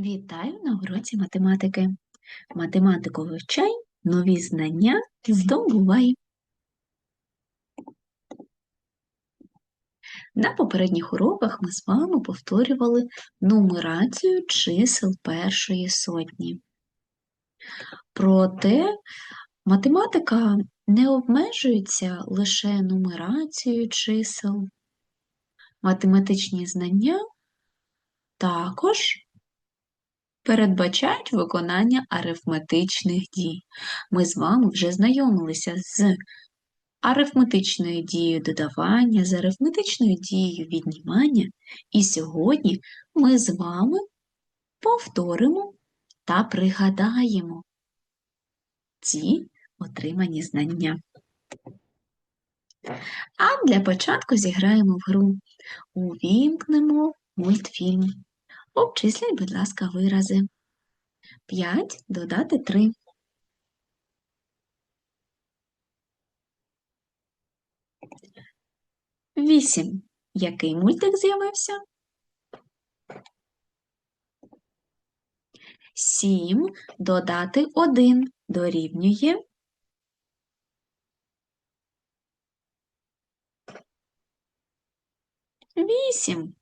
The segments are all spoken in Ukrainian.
Вітаю на уроці математики. Математику вивчай, нові знання здобувай. На попередніх уроках ми з вами повторювали нумерацію чисел першої сотні. Проте математика не обмежується лише нумерацією чисел. Математичні знання також передбачають виконання арифметичних дій. Ми з вами вже знайомилися з арифметичною дією додавання, з арифметичною дією віднімання, і сьогодні ми з вами повторимо та пригадаємо ці отримані знання. А для початку зіграємо в гру. Увімкнемо мультфільм. Обчисліть, будь ласка, вирази. 5 додати 3. Вісім. Який мультик з'явився? Сім додати 1 дорівнює. Вісім.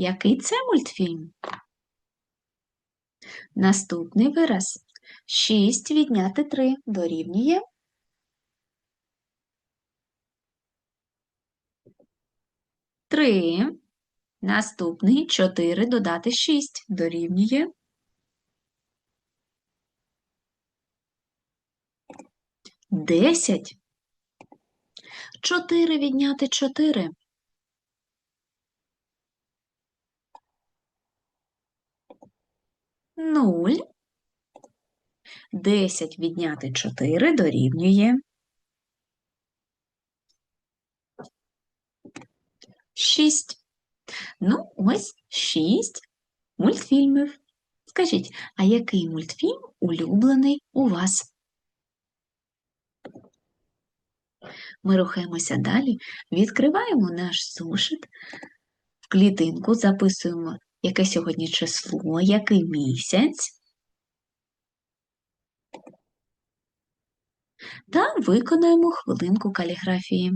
Який це мультфільм? Наступний вираз. 6 відняти 3 дорівнює. Три. Наступний 4 додати 6 дорівнює. Десять. Чотири відняти чотири. Нуль. Десять відняти чотири дорівнює. Шість. Ну, ось шість мультфільмів. Скажіть, а який мультфільм улюблений у вас? Ми рухаємося далі, відкриваємо наш зошит, в клітинку записуємо, яке сьогодні число, який місяць. Та виконаємо хвилинку каліграфії.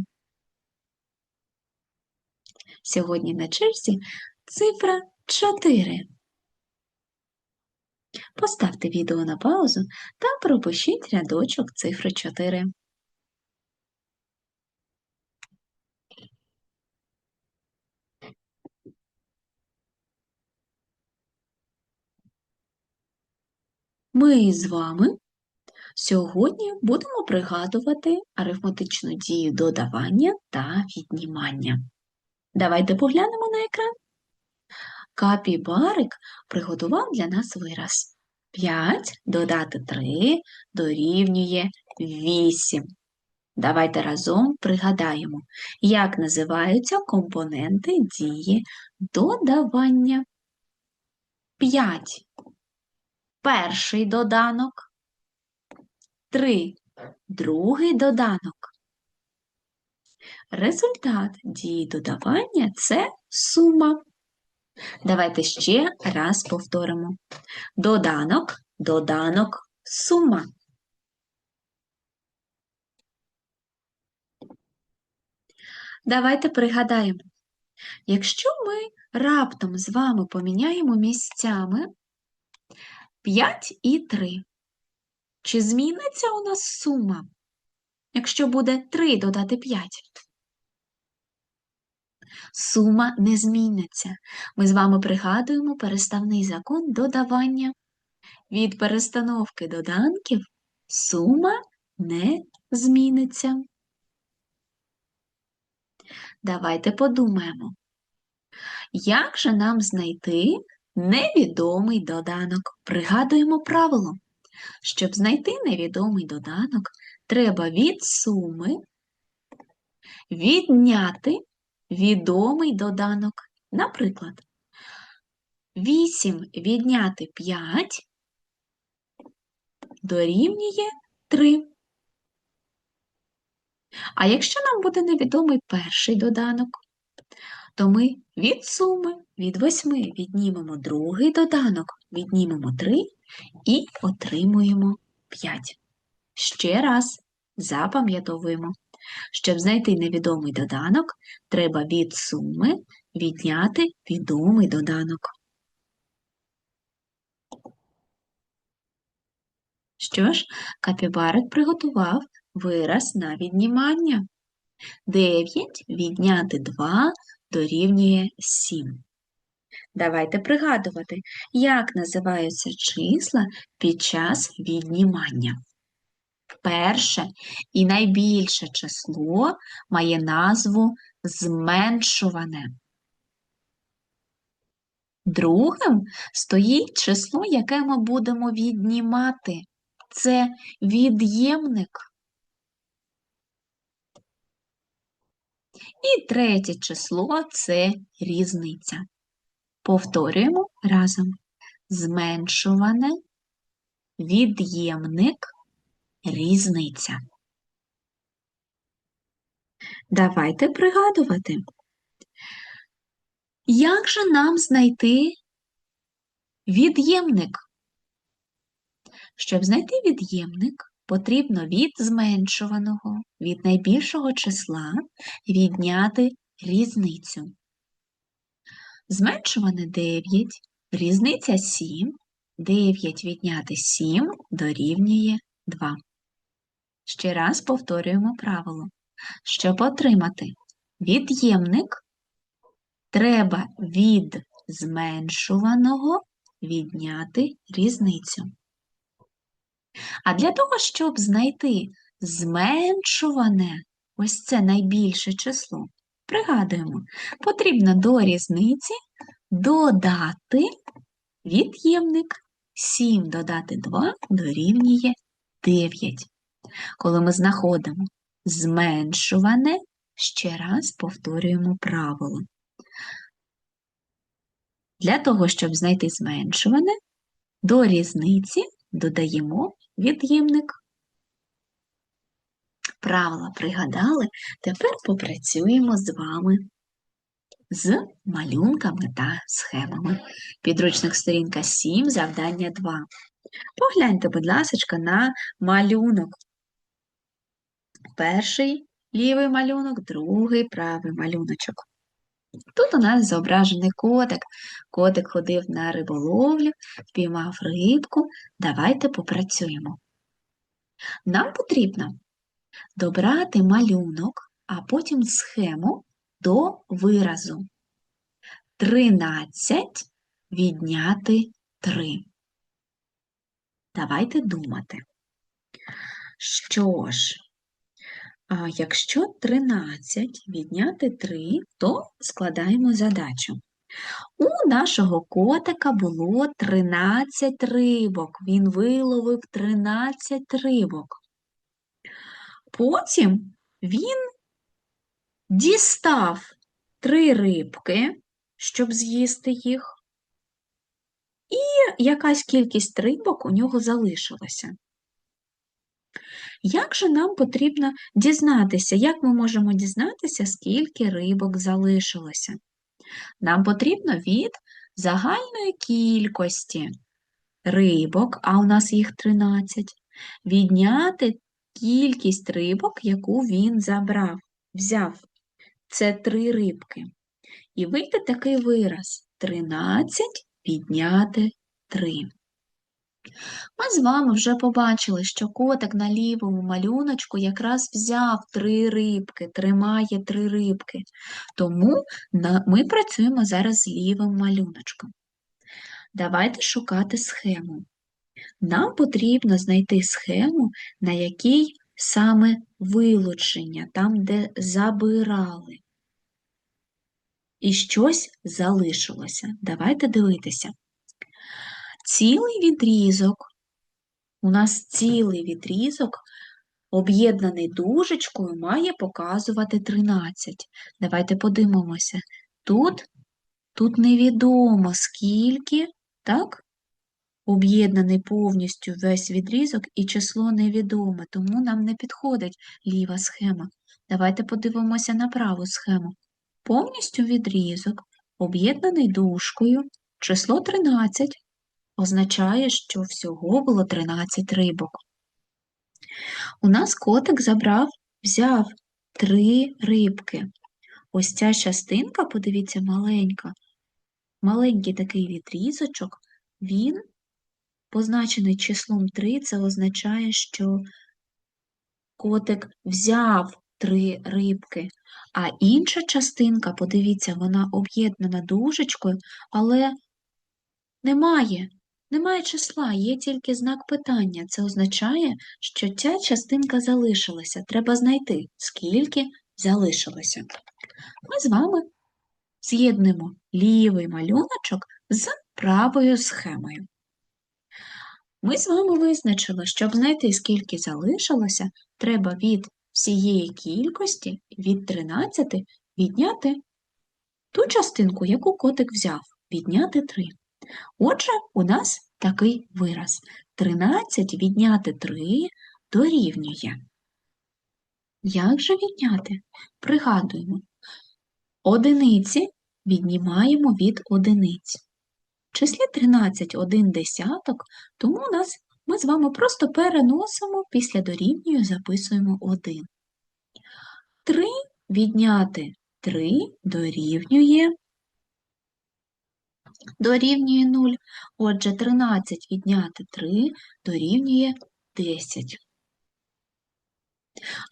Сьогодні на черзі цифра 4. Поставте відео на паузу та пропишіть рядочок цифри 4. Ми з вами сьогодні будемо пригадувати арифметичну дію додавання та віднімання. Давайте поглянемо на екран. Капібарик приготував для нас вираз. 5 додати 3 дорівнює 8. Давайте разом пригадаємо, як називаються компоненти дії додавання. 5 перший доданок, 3 другий доданок. Результат дії додавання це сума. Давайте ще раз повторимо. Доданок, доданок, сума. Давайте пригадаємо. Якщо ми раптом з вами поміняємо місцями 5 і 3, чи зміниться у нас сума, якщо буде 3 додати 5? Сума не зміниться. Ми з вами пригадуємо переставний закон додавання. Від перестановки доданків сума не зміниться. Давайте подумаємо, як же нам знайти невідомий доданок? Пригадуємо правило. Щоб знайти невідомий доданок, треба від суми відняти відомий доданок. Наприклад, 8 відняти 5 дорівнює 3. А якщо нам буде невідомий перший доданок, то ми від суми від 8 віднімемо другий доданок, віднімемо 3 і отримуємо 5. Ще раз запам'ятовуємо. Щоб знайти невідомий доданок, треба від суми відняти відомий доданок. Що ж, капібарик приготував вираз на віднімання. 9 відняти 2 дорівнює 7. Давайте пригадувати, як називаються числа під час віднімання. Перше і найбільше число має назву зменшуване. Другим стоїть число, яке ми будемо віднімати. Це від'ємник. І третє число це різниця. Повторюємо разом. Зменшуване, від'ємник, різниця. Давайте пригадувати. Як же нам знайти від'ємник? Щоб знайти від'ємник, потрібно від зменшуваного, від найбільшого числа відняти різницю. Зменшуване 9, різниця 7, 9 відняти 7 дорівнює 2. Ще раз повторюємо правило. Щоб отримати від'ємник, треба від зменшуваного відняти різницю. А для того, щоб знайти зменшуване, ось це найбільше число, пригадуємо, потрібно до різниці додати від'ємник. 7 додати 2 дорівнює 9. Коли ми знаходимо зменшуване, ще раз повторюємо правило. Для того, щоб знайти зменшуване, до різниці додаємо від'ємник. Правила пригадали, тепер попрацюємо з вами з малюнками та схемами. Підручник сторінка 7, завдання 2. Погляньте, будь ласка, на малюнок. Перший лівий малюнок, другий правий малюночок. Тут у нас зображений котик. Котик ходив на риболовлю, впіймав рибку. Давайте попрацюємо. Нам потрібно добрати малюнок, а потім схему до виразу. 13 відняти 3. Давайте думати. Що ж, а якщо 13 відняти 3, то складаємо задачу. У нашого котика було 13 рибок. Він виловив 13 рибок. Потім він дістав три рибки, щоб з'їсти їх, і якась кількість рибок у нього залишилася. Як же нам потрібно дізнатися, як ми можемо дізнатися, скільки рибок залишилося? Нам потрібно від загальної кількості рибок, а у нас їх 13, відняти кількість рибок, яку він забрав, взяв. Це три рибки. І вийде такий вираз 13 підняти 3. Ми з вами вже побачили, що котик на лівому малюночку якраз взяв три рибки, тримає три рибки. Тому ми працюємо зараз з лівим малюночком. Давайте шукати схему. Нам потрібно знайти схему, на якій саме вилучення, там, де забирали. І щось залишилося. Давайте дивитися. Цілий відрізок, у нас цілий відрізок, об'єднаний дужечкою, має показувати 13. Давайте подивимося. Тут, тут невідомо скільки, так? Об'єднаний повністю весь відрізок і число невідоме, тому нам не підходить ліва схема. Давайте подивимося на праву схему. повністю відрізок, об'єднаний дужкою, число 13 означає, що всього було 13 рибок. У нас котик забрав, взяв три рибки. Ось ця частинка, подивіться, маленька, маленький такий відрізочок, він позначений числом 3, це означає, що котик взяв три рибки, а інша частинка, подивіться, вона об'єднана дужечкою, але немає, немає числа, є тільки знак питання. Це означає, що ця частинка залишилася. Треба знайти, скільки залишилося. Ми з вами з'єднемо лівий малюночок з правою схемою. Ми з вами визначили, щоб знайти, скільки залишилося, треба від всієї кількості, від 13, відняти ту частинку, яку котик взяв, відняти 3. Отже, у нас такий вираз. 13 відняти 3 дорівнює. Як же відняти? Пригадуємо. Одиниці віднімаємо від одиниць. В числі 13 один десяток, тому нас ми з вами просто переносимо після дорівнює записуємо 1. 3 відняти 3 дорівнює дорівнює 0. Отже, 13 відняти 3 дорівнює 10.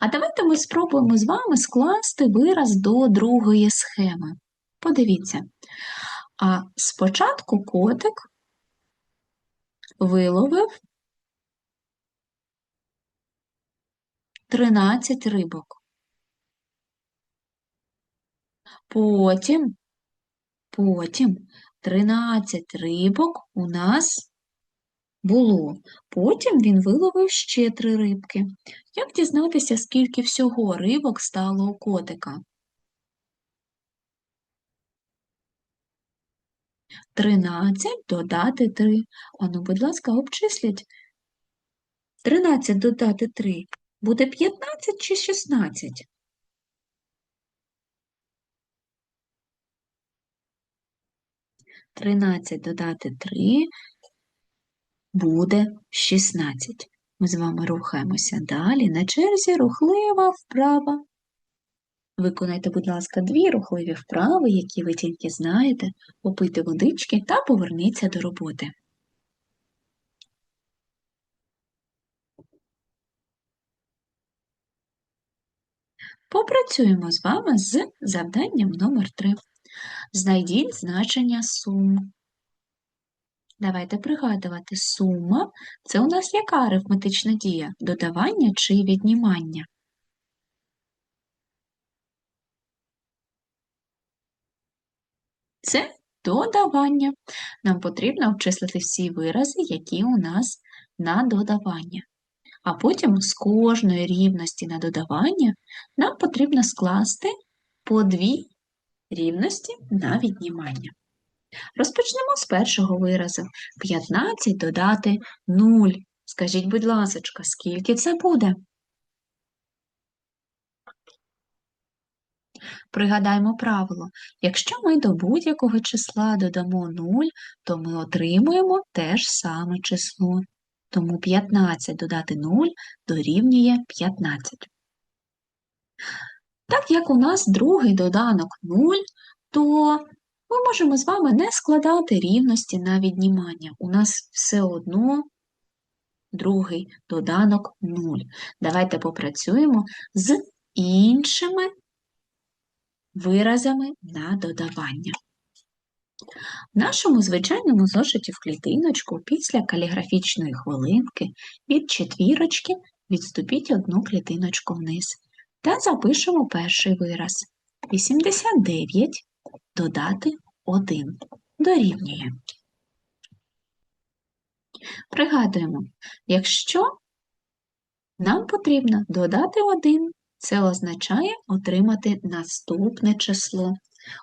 А давайте ми спробуємо з вами скласти вираз до другої схеми. Подивіться. А спочатку котик виловив 13 рибок. Потім, потім 13 рибок у нас було. Потім він виловив ще три рибки. Як дізнатися, скільки всього рибок стало у котика? 13 додати 3. Ану, будь ласка, обчисліть. 13 додати 3 буде 15 чи 16? Тринадцять додати 3 буде 16. Ми з вами рухаємося далі. На черзі рухлива вправа. Виконайте, будь ласка, дві рухливі вправи, які ви тільки знаєте, попийте водички та поверніться до роботи. Попрацюємо з вами з завданням номер 3. Знайдіть значення сум. Давайте пригадувати, сума це у нас яка арифметична дія? Додавання чи віднімання? Це додавання. Нам потрібно обчислити всі вирази, які у нас на додавання. А потім з кожної рівності на додавання нам потрібно скласти по дві рівності на віднімання. Розпочнемо з першого виразу. 15 додати 0. Скажіть, будь ласка, скільки це буде? Пригадаємо правило. Якщо ми до будь-якого числа додамо 0, то ми отримуємо те ж саме число. Тому 15 додати 0 дорівнює 15. Так як у нас другий доданок 0, то ми можемо з вами не складати рівності на віднімання. У нас все одно другий доданок 0. Давайте попрацюємо з іншими виразами на додавання. В нашому звичайному зошиті в клітиночку після каліграфічної хвилинки від четвірочки відступіть одну клітиночку вниз та запишемо перший вираз. 89 додати 1 дорівнює. Пригадуємо, якщо нам потрібно додати 1, це означає отримати наступне число.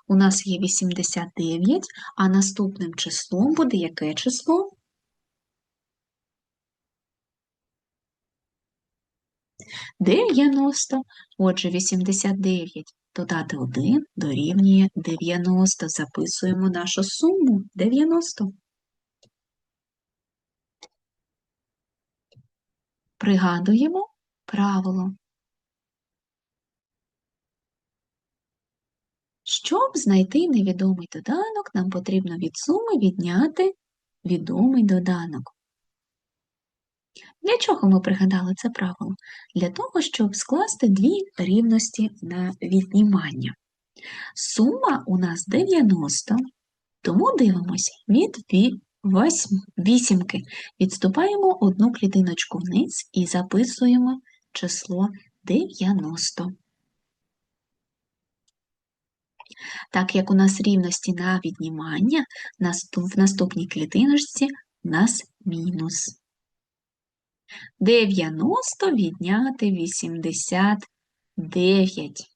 У нас є 89, а наступним числом буде яке число? 90. Отже, 89 додати 1 дорівнює 90. Записуємо нашу суму 90. Пригадуємо правило. Щоб знайти невідомий доданок, нам потрібно від суми відняти відомий доданок. Для чого ми пригадали це правило? Для того, щоб скласти дві рівності на віднімання. Сума у нас 90, тому дивимося від вісімки. Відступаємо одну клітиночку вниз і записуємо число 90. Так як у нас рівності на віднімання, в наступній клітиночці у нас мінус. 90 відняти 89.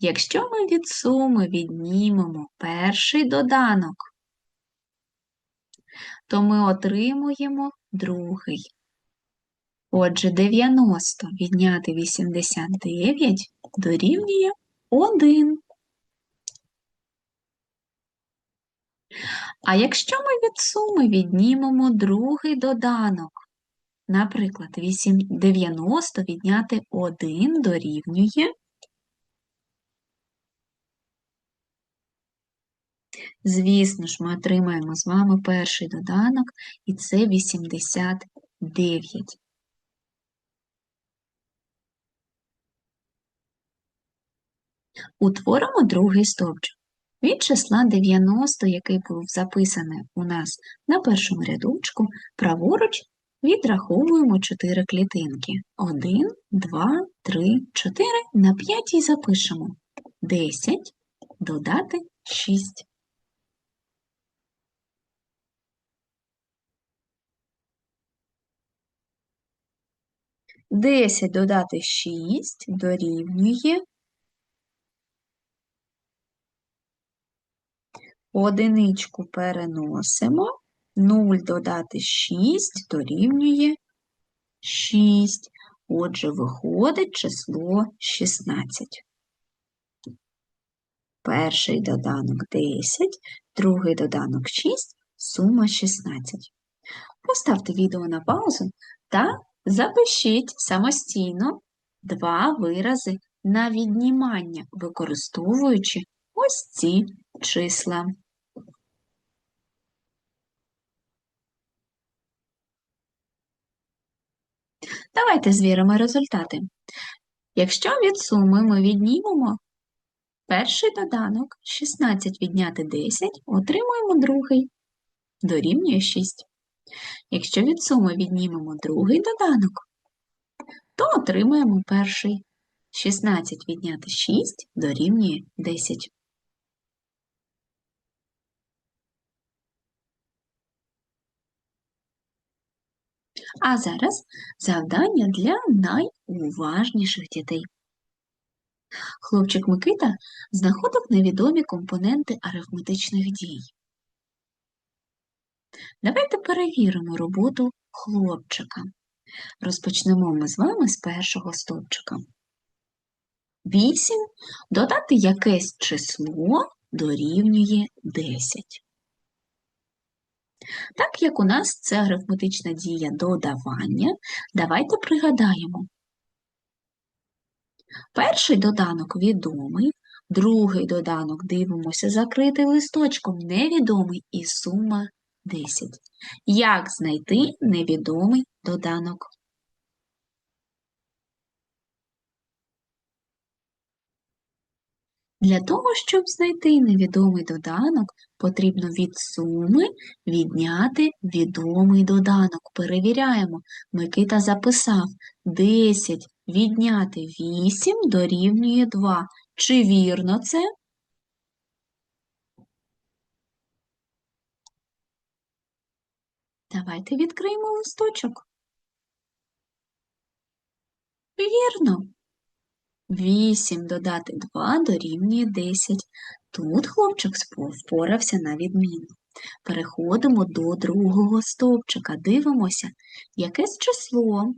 Якщо ми від суми віднімемо перший доданок, то ми отримуємо другий. Отже, 90 відняти 89 дорівнює 1. А якщо ми від суми віднімемо другий доданок, наприклад, 8, 90 відняти 1 дорівнює, звісно ж, ми отримаємо з вами перший доданок, і це 89. Утворимо другий стовпчик. Від числа 90, який був записаний у нас на першому рядочку, праворуч відраховуємо 4 клітинки. 1, 2, 3, 4. На п'ятій запишемо 10, додати 6. Десять додати шість дорівнює Одиничку переносимо, 0 додати 6 дорівнює 6. Отже, виходить число 16. Перший доданок 10, другий доданок 6, сума 16. Поставте відео на паузу та запишіть самостійно два вирази на віднімання, використовуючи ось ці числа. Давайте звіримо результати. Якщо від суми ми віднімемо перший доданок 16 відняти 10, отримуємо другий, дорівнює 6. Якщо від суми віднімемо другий доданок, то отримаємо перший. 16 відняти 6 дорівнює 10. А зараз завдання для найуважніших дітей. Хлопчик Микита знаходив невідомі компоненти арифметичних дій. Давайте перевіримо роботу хлопчика. Розпочнемо ми з вами з першого стовпчика. 8 додати якесь число дорівнює 10. Так як у нас це арифметична дія додавання, давайте пригадаємо. Перший доданок відомий, другий доданок дивимося, закритий листочком невідомий і сума 10. Як знайти невідомий доданок? Для того, щоб знайти невідомий доданок, потрібно від суми відняти відомий доданок. Перевіряємо. Микита записав 10 відняти 8 дорівнює 2. Чи вірно це? Давайте відкриємо листочок. Вірно. 8 додати 2 дорівнює 10. Тут хлопчик впорався на відміну. Переходимо до другого стовпчика. Дивимося, якесь число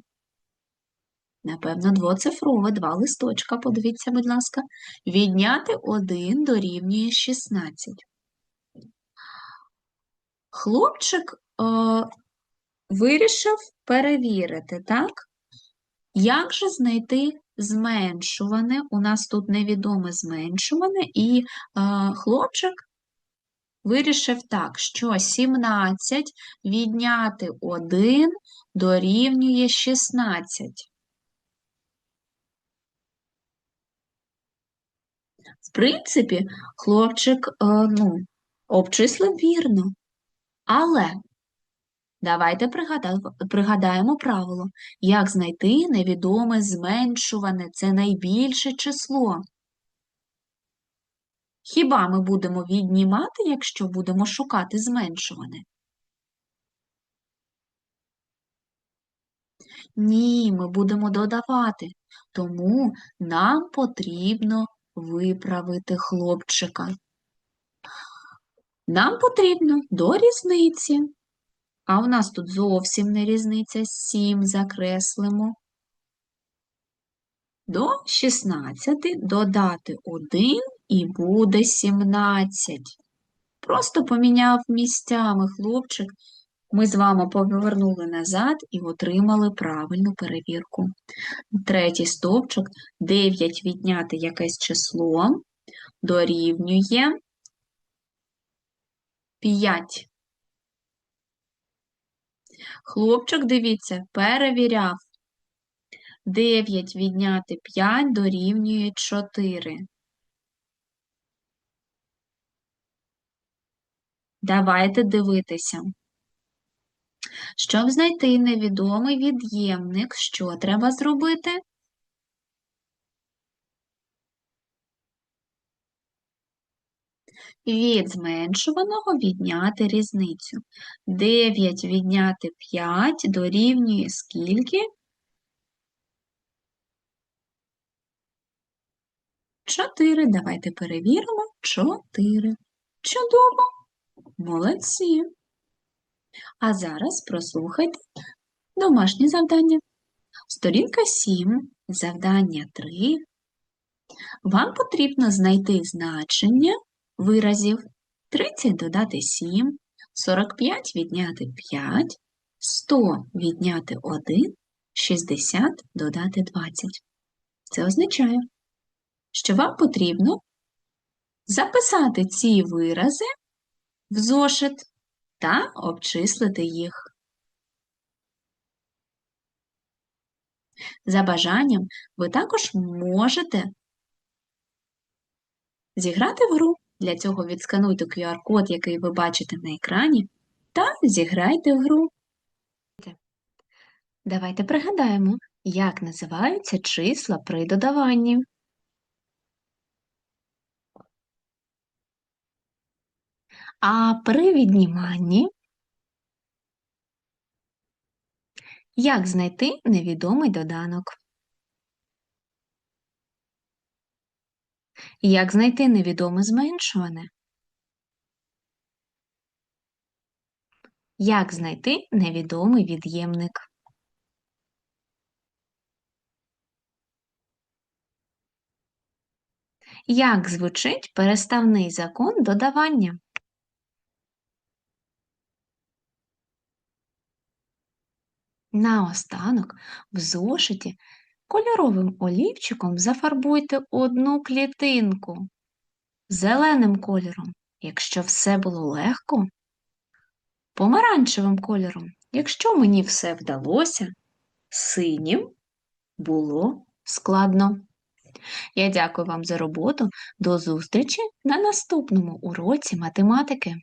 Напевно, двоцифрове, два листочка, подивіться, будь ласка. Відняти 1 дорівнює 16. Хлопчик е, вирішив перевірити, так? Як же знайти зменшуване? У нас тут невідоме зменшуване, і е, хлопчик вирішив так, що 17 відняти 1 дорівнює 16. В принципі, хлопчик е, ну, обчислив вірно. Але давайте пригадаємо правило, як знайти невідоме зменшуване, це найбільше число. Хіба ми будемо віднімати, якщо будемо шукати зменшуване? Ні, ми будемо додавати, тому нам потрібно виправити хлопчика. Нам потрібно до різниці. А у нас тут зовсім не різниця, 7 закреслимо. До 16 додати 1 і буде 17. Просто поміняв місцями хлопчик. Ми з вами повернули назад і отримали правильну перевірку. Третій стовпчик 9 відняти якесь число дорівнює 5. Хлопчик, дивіться, перевіряв. 9 відняти 5 дорівнює 4. Давайте дивитися. Щоб знайти невідомий від'ємник, що треба зробити? Від зменшуваного відняти різницю. 9 відняти 5 дорівнює скільки? 4. Давайте перевіримо. 4. Чудово. Молодці. А зараз прослухайте домашнє завдання. Сторінка 7, завдання 3. Вам потрібно знайти значення виразів 30 додати 7, 45 відняти 5, 100 відняти 1, 60 додати 20. Це означає, що вам потрібно записати ці вирази в зошит та обчислити їх. За бажанням ви також можете зіграти в гру. Для цього відскануйте QR-код, який ви бачите на екрані, та зіграйте в гру. Давайте пригадаємо, як називаються числа при додаванні. А при відніманні як знайти невідомий доданок? Як знайти невідоме зменшуване? Як знайти невідомий від'ємник? Як звучить переставний закон додавання? Наостанок в зошиті кольоровим олівчиком зафарбуйте одну клітинку зеленим кольором, якщо все було легко, помаранчевим кольором, якщо мені все вдалося, синім було складно. Я дякую вам за роботу. До зустрічі на наступному уроці математики.